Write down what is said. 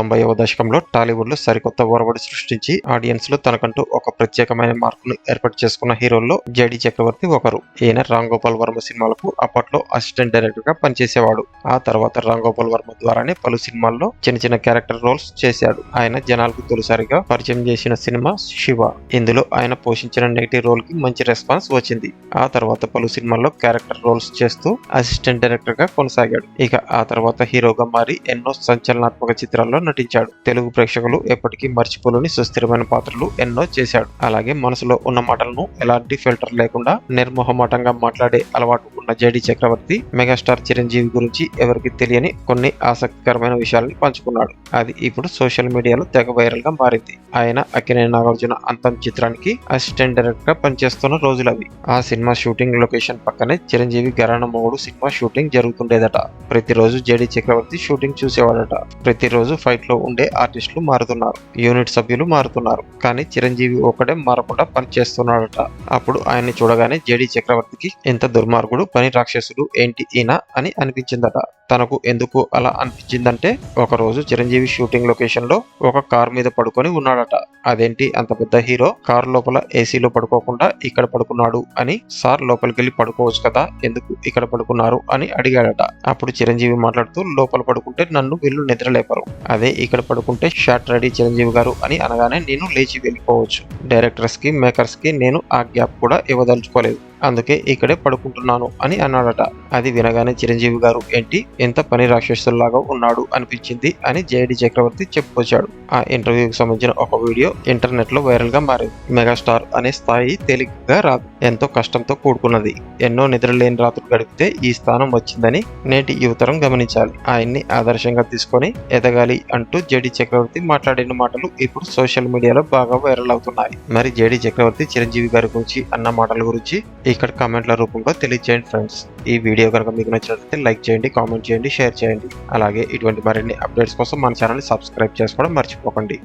తొంభైవ దశకంలో టాలీవుడ్లో సరికొత్త ఒరవడి సృష్టించి ఆడియన్స్లో తనకంటూ ఒక ప్రత్యేకమైన మార్కును ఏర్పాటు చేసుకున్న హీరోల్లో జడి చక్రవర్తి ఒకరు. ఈయన రామ్ గోపాల్ వర్మ సినిమాలకు అప్పట్లో అసిస్టెంట్ డైరెక్టర్గా పనిచేసేవాడు. ఆ తర్వాత రామ్ గోపాల్ వర్మ ద్వారానే పలు సినిమాల్లో చిన్న చిన్న క్యారెక్టర్ రోల్స్ చేశాడు. ఆయన జనాలకు తొలిసారిగా పరిచయం చేసిన సినిమా శివ. ఇందులో ఆయన పోషించిన నెగిటివ్ రోల్కి మంచి రెస్పాన్స్ వచ్చింది. ఆ తర్వాత పలు సినిమాల్లో క్యారెక్టర్ రోల్స్ చేస్తూ అసిస్టెంట్ డైరెక్టర్గా కొనసాగాడు. ఇక ఆ తర్వాత హీరోగా మారి ఎన్నో సంచలనాత్మక చిత్రాల్లో నటించాడు. తెలుగు ప్రేక్షకులు ఎప్పటికీ మర్చిపోలేని సుస్థిరమైన పాత్రలు ఎన్నో చేశాడు. అలాగే మనసులో ఉన్న మాటలను ఎలాంటి ఫిల్టర్ లేకుండా నిర్మోహమాటంగా మాట్లాడే అలవాటు ఉన్న జేడి చక్రవర్తి మెగాస్టార్ చిరంజీవి గురించి ఎవరికి తెలియని కొన్ని ఆసక్తికరమైన విషయాల్ని పంచుకున్నాడు. అది ఇప్పుడు సోషల్ మీడియాలో తెగ వైరల్గా మారింది. ఆయన అక్కినేని నాగార్జున అంతం చిత్రానికి అసిస్టెంట్ డైరెక్టర్గా పనిచేస్తున్న రోజులవి ఆ సినిమా షూటింగ్ లొకేషన్ పక్కనే చిరంజీవి గరాణ మొగుడు సినిమా షూటింగ్ జరుగుతుండేదట. ప్రతిరోజు జేడి చక్రవర్తి షూటింగ్ చూసేవాడట. ప్రతిరోజు ఫైట్లో ఉండే ఆర్టిస్టులు మారుతున్నారు. యూనిట్ సభ్యులు మారుతున్నారు. కానీ చిరంజీవి ఒక్కడే మారకుండా పనిచేస్తున్నాడట. అప్పుడు ఆయన్ని చూడగానే జేడి చక్రవర్తికి ఎంత దుర్మార్గుడు పని రాక్షసుడు ఏంటి ఈయన అని అనిపించిందట. తనకు ఎందుకు అలా అనిపించిందంటే ఒకరోజు చిరంజీవి షూటింగ్ లొకేషన్లో ఒక కార్ మీద పడుకొని ఉన్నాడట. అదేంటి అంత పెద్ద హీరో? కార్ లోపల ఏసీలో పడుకోకుండా ఇక్కడ పడుకున్నాడు అని సార్ లోపలికి వెళ్ళి పడుకోవచ్చు కదా ఎందుకు ఇక్కడ పడుకున్నారు అని అడిగాడట. అప్పుడు చిరంజీవి మాట్లాడుతూ లోపల పడుకుంటే నన్ను వీళ్ళు నిద్రలేపరు. అదే ఇక్కడ పడుకుంటే షార్ట్ రెడీ చిరంజీవి గారు అని అనగానే నేను లేచి వెళ్ళిపోవచ్చు. డైరెక్టర్స్కి మేకర్స్కి నేను ఆ గ్యాప్ కూడా ఇవ్వదలుచుకోలేదు. అందుకే ఇక్కడే పడుకుంటున్నాను అని అన్నాడట. అది వినగానే చిరంజీవి గారు ఏంటి? ఎంత పని రాక్షసుల్లాగా ఉన్నాడు అనిపించింది? అని జేడి చక్రవర్తి చెప్పుకొచ్చాడు ఆ ఇంటర్వ్యూకి సంబంధించిన ఒక వీడియో ఇంటర్నెట్లో వైరల్గా మారింది. మెగాస్టార్ అనే స్థాయి తేలిగ్గా రాదు. ఎంతో కష్టంతో కూడుకున్నది. ఎన్నో నిద్రలేని రాత్రులు గడిపితే ఈ స్థానం వచ్చిందని నేటి యువతరం గమనించాలి. ఆయన్ని ఆదర్శంగా తీసుకొని ఎదగాలి అంటూ జేడి చక్రవర్తి మాట్లాడిన మాటలు ఇప్పుడు సోషల్ మీడియాలో బాగా వైరల్ అవుతున్నాయి. మరి జేడి చక్రవర్తి చిరంజీవి గారి గురించి అన్న మాటల గురించి ఇక్కడ కామెంట్ల రూపంలో తెలియజేయండి ఫ్రెండ్స్ ఈ వీడియో కనుక మీకు నచ్చినట్లయితే లైక్ చేయండి కామెంట్ చేయండి షేర్ చేయండి. అలాగే ఇటువంటి మరిన్ని అప్డేట్స్ కోసం మన ఛానల్ సబ్స్క్రైబ్ చేసుకోవడం మర్చిపోకండి.